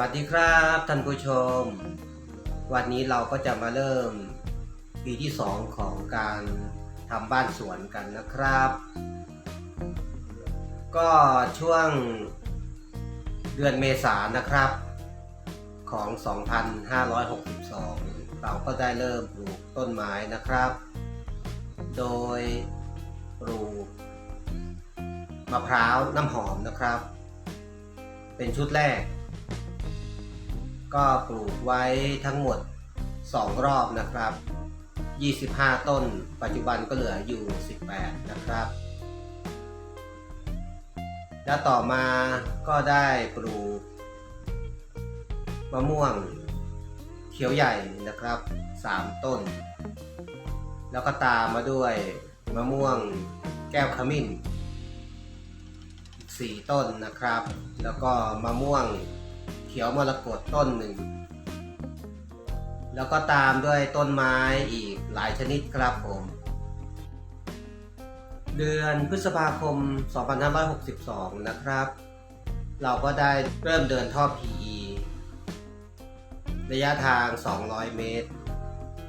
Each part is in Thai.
สวัสดีครับท่านผู้ชม วันนี้เราก็จะมาเริ่มปีที่ 2 ของการทำบ้านสวนกันนะครับ ก็ช่วงเดือนเมษายนนะครับ ของ 2562 เราก็ได้เริ่มปลูกต้นไม้นะครับ โดยปลูกมะพร้าวน้ำหอมนะครับ เป็นชุดแรก ก็ปลูกไว้ทั้งหมด 2 รอบนะครับ 25 ต้น ปัจจุบันก็เหลืออยู่ 18 นะครับ แล้วต่อมาก็ได้ปลูกมะม่วงเขียวใหญ่นะครับ 3 ต้น แล้วก็ตามมาด้วยมะม่วงแก้วขมิ้นอีก4ต้นนะครับ แล้วก็มะม่วง ขียวมรกตต้นหนึ่ง แล้วก็ตามด้วยต้นไม้อีกหลายชนิดครับผม เดือนพฤษภาคม 2562 นะครับ เราก็ได้เริ่มเดินท่อ PE ระยะทาง 200 เมตร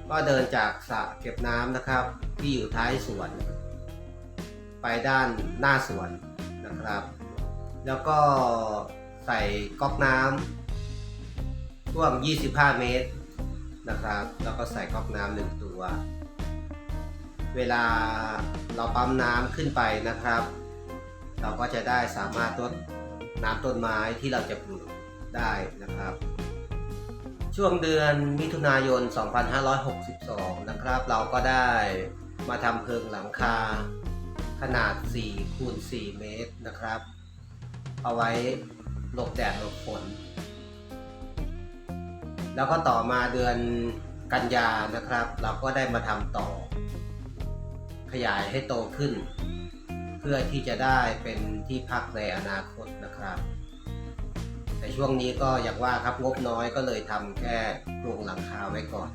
ก็เดินจากสระเก็บน้ำนะครับ ที่อยู่ท้ายสวน ไปด้านหน้าสวนนะครับ แล้วก็ใส่ก๊อกน้ำ ท่วม 25 เมตรนะครับ แล้วก็ใส่ก๊อกน้ำหนึ่งตัว เวลาเราปั๊มน้ำขึ้นไปนะครับ เราก็จะได้สามารถลดน้ำต้นไม้ที่เราจะปลูกได้นะครับ ช่วงเดือนมิถุนายน 2562 นะครับ เราก็ได้มาทำเพิงหลังคาขนาด 4 คูณ 4 เมตรนะครับ เอาไว้หลบแดดหลบฝน แล้วก็ต่อมาเดือนกันยานะครับ เราก็ได้มาทำต่อ ขยายให้โตขึ้น เพื่อที่จะได้เป็นที่พักในอนาคตนะครับ แต่ช่วงนี้ก็อย่างว่าครับงบน้อยก็เลยทำแค่โครงหลังคาไว้ก่อน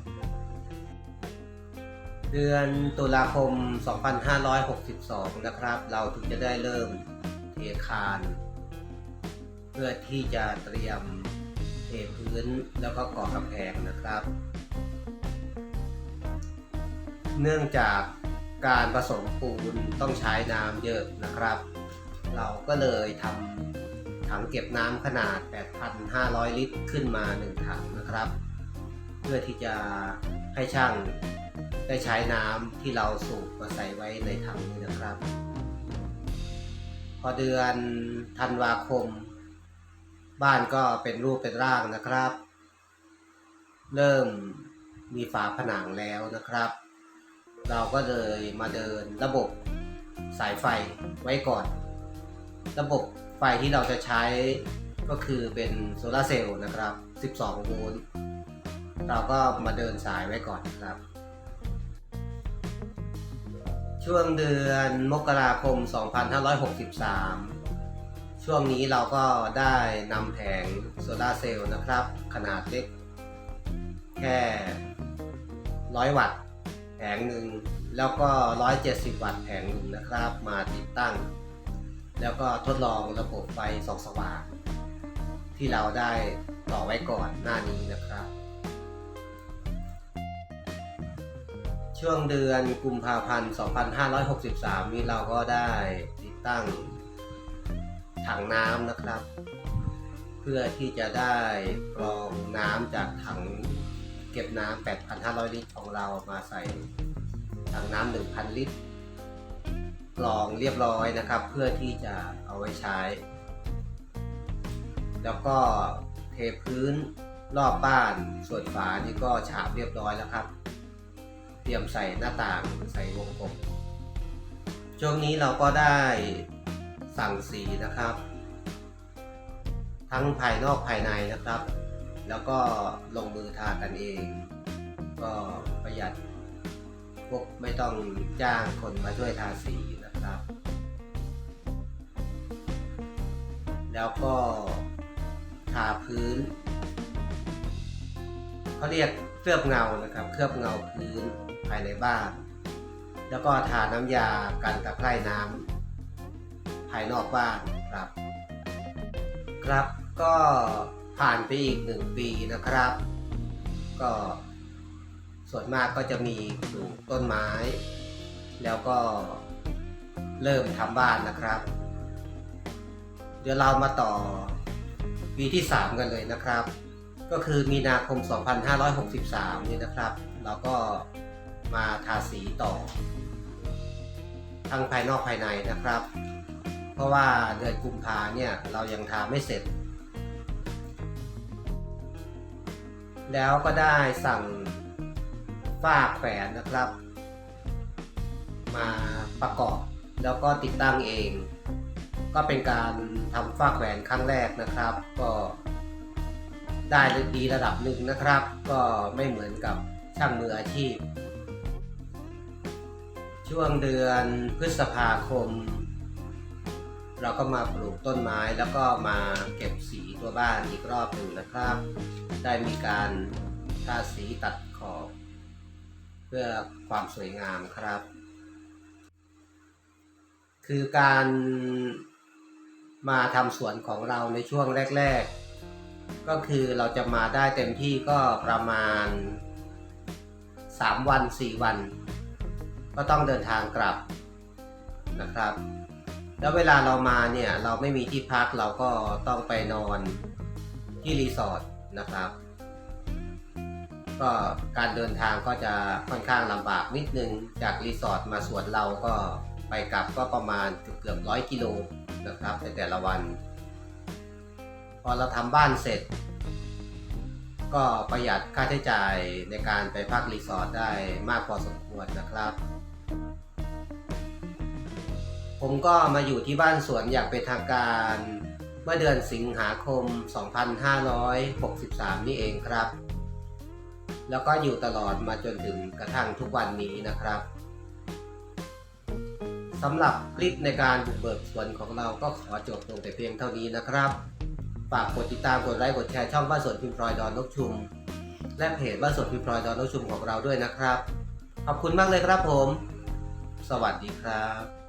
เดือนตุลาคม 2562 นะครับ เราถึงจะได้เริ่มเทคาน เพื่อที่จะเตรียม พื้นแล้วก็ก่อกำแพงนะครับ เนื่องจากการผสมปูนต้องใช้น้ำเยอะนะครับ เราก็เลยทำถังเก็บน้ำขนาด 8,500 ลิตรขึ้นมา 1 ถังนะครับ เพื่อที่จะให้ช่างได้ใช้น้ำที่เราสูบมาใส่ไว้ในถังนี้นะครับ พอเดือนธันวาคม บ้านก็เป็นรูปเป็นร่างนะครับ เริ่มมีฝาผนังแล้วนะครับ เราก็เลยมาเดินระบบสายไฟไว้ก่อน ระบบไฟที่เราจะใช้ก็คือเป็นโซลาเซลล์นะครับ 12 โวลต์ เราก็มาเดินสายไว้ก่อนนะครับ ช่วงเดือนมกราคม 2563 ช่วงนี้เราก็ได้นำแผงโซลาเซลล์นะครับ ขนาดเล็ก แค่ 100 วัตต์แผงหนึ่งแล้วก็ 170 วัตต์แผงหนึ่งนะครับ มาติดตั้ง แล้วก็ทดลองระบบไฟส่องสว่างที่เราได้ต่อไว้ก่อนหน้านี้นะครับ ช่วงเดือนกุมภาพันธ์ 2563 นี้เราก็ได้ติดตั้ง ถังน้ำนะครับ เพื่อที่จะได้กรองน้ำจากถังเก็บน้ำ 8,500 ลิตรของเรามาใส่ถังน้ำ 1,000 ลิตรกรองเรียบร้อยนะครับ เพื่อที่จะเอาไว้ใช้ แล้วก็เทพื้นรอบบ้านส่วนฝานี่ก็ฉาบเรียบร้อยแล้วครับ เตรียมใส่หน้าต่างใส่วงกลมช่วงนี้เราก็ได้ สั่งสีนะครับ ทั้งภายนอกภายในนะครับ แล้วก็ลงมือทากันเอง ก็ประหยัดพวกไม่ต้องจ้างคนมาช่วยทาสีนะครับ แล้วก็ทาพื้นเขาเรียกเคลือบเงานะครับ เคลือบเงาพื้นภายในบ้าน แล้วก็ทาน้ำยากันตะไคร่น้ำายนอกบ้านครับ ครับก็ผ่านไปอีกหนึ่งปีนะครับ ก็ส่วนมากก็จะมีปลูกต้นไม้ แล้วก็เริ่มทำบ้านนะครับ เดี๋ยวเรามาต่อปีที่ 3 กันเลยนะครับ ก็คือมีนาคม 2563 นี่นะครับ เราก็มาทาสีต่อ ทั้งภายนอกภายในนะครับ เพราะว่าเดือนกุมภาเนี่ยเรายังทาไม่เสร็จ แล้วก็ได้สั่งฝ้าแขวนนะครับ มาประกอบแล้วก็ติดตั้งเอง ก็เป็นการทำฝ้าแขวนครั้งแรกนะครับ ก็ได้ดีระดับหนึ่งนะครับ ก็ไม่เหมือนกับช่างมืออาชีพ ช่วงเดือนพฤษภาคม เราก็มาปลูกต้นไม้แล้วก็มาเก็บสีตัวบ้านอีกรอบหนึ่งนะครับ ได้มีการทาสีตัดขอบ เพื่อความสวยงามครับ คือการมาทำสวนของเราในช่วงแรก ๆ ก็คือเราจะมาได้เต็มที่ก็ประมาณ 3 วัน 4 วัน ก็ต้องเดินทางกลับนะครับ แล้วเวลาเรามาเนี่ยเราไม่มีที่พักเราก็ต้องไปนอนที่รีสอร์ทนะครับ ก็การเดินทางก็จะค่อนข้างลำบากนิดนึงจากรีสอร์ทมาสวนเราก็ไปกลับก็ประมาณเกือบร้อยกิโลนะครับในแต่ละวัน พอเราทำบ้านเสร็จ ก็ประหยัดค่าใช้จ่ายในการไปพักรีสอร์ทได้มากพอสมควรนะครับ ผมก็มาอยู่ที่บ้านสวนอย่างเป็นทางการ เมื่อเดือนสิงหาคม 2563 นี่เองครับ แล้วก็อยู่ตลอดมาจนถึงกระทั่งทุกวันนี้นะครับสำหรับคลิปในการบุกเบิกสวนของเราก็ขอจบลงแต่เพียงเท่านี้นะครับ ฝากกดติดตามกดไลค์กดแชร์ช่องบ้านสวนพิมพ์พลอยดอนนกชุม และเพจบ้านสวนพิมพ์พลอยดอนนกชุมของเราด้วยนะครับ ขอบคุณมากเลยครับผม สวัสดีครับ